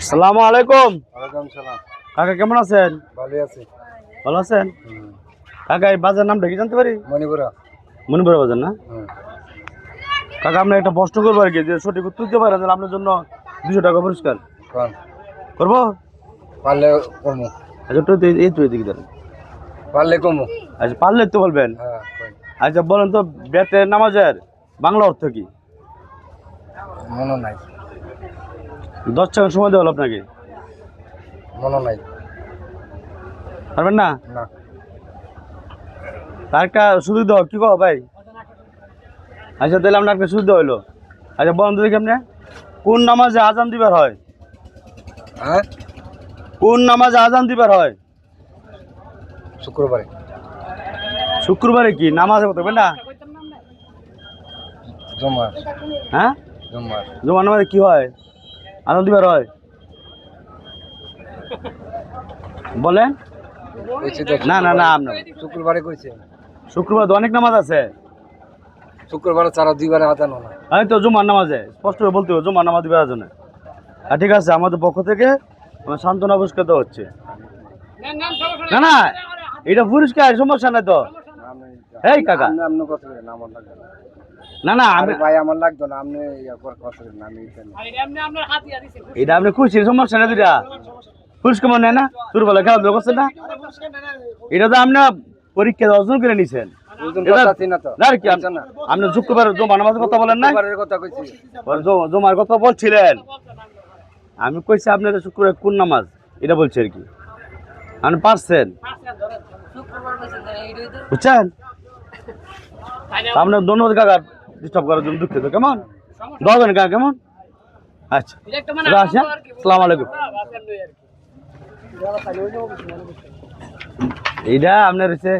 সালামু আলাইকুম। কাকা কেমন আছেন? ভালো আছি। ভালো আছেন? কাকা এই বাজার নামটা কি জানতে পারি? মণিপুরা। মণিপুর বাজার না? কাকা আপনি একটা প্রশ্ন করব আর কি যে সঠিক উত্তর দিতে পারেন আপনার জন্য দুশো টাকা পুরস্কার। করব? পারলে কমু। আচ্ছা এই- তো এদিকে দেন পারলে কমু। আচ্ছা পারলে তো বলবেন। হ্যাঁ আচ্ছা বলেন তো বেতের নামাজের বাংলা অর্থ কি? মনে নাই। দশ সেকেন্ড সময় দেওয়া হলো আপনাকে? মনে নাই। পারবেন না? না। তার একটা সুযোগ দাও কি কো ভাই? আচ্ছা তাহলে আপনার একটা সুযোগ দেওয়া হলো। আচ্ছা বলেন তো দেখি আপনি। কোন নামাজে আজান দিবার হয়? হ্যাঁ? কোন নামাজে আজান দিবার হয়? শুক্রবারে। শুক্রবারে কি? নামাজে বলবেন না? জমার। হ্যাঁ? জমার জমা নামাজে কি হয়? আজান দিবার হয়? বলেন। না না না আপনার শুক্রবারে কইছে। শুক্রবার তো অনেক নামাজ আছে। শুক্রবারে ছাড়া দুইবারে না আমি তো জুমার নামাজে। স্পষ্ট করে বলতে হবে জুমার নামাজ আর ঠিক আছে আমাদের পক্ষ থেকে আমার সান্ত্বনা পুরস্কার দেওয়া হচ্ছে। না না এটা পুরস্কার সমস্যা নাই তো। এই কাকা। না। না না আমি আরে ভাই আমার লাগতো না আপনি ইয়া করে কত করেন আমি এটা আপনি খুশি সমস্যা নাই দুটা পুরস্কার মনে না? তোর বলে খেলাধুলা করছেন না? এটা তো আপনি পরীক্ষা অর্জন করে নিছেন। কথা না না? আপনি শুক্রবার কথা বলেন না শুক্রবারের কথা কইছি। জমার কথা বলছিলেন। আমি কইছি আপনার শুক্রবার কোন নামাজ? এটা বলছি আর কি। আপনি পারছেন? বুঝছেন? আপনার ধন্যবাদ কাকা ডিস্টার্ব করার জন্য দুঃখিত। কেমন? দশজন কাকা কেমন? আচ্ছা। সালাম হ্যাঁ? আসসালামু আলাইকুম এইটা আপনার হচ্ছে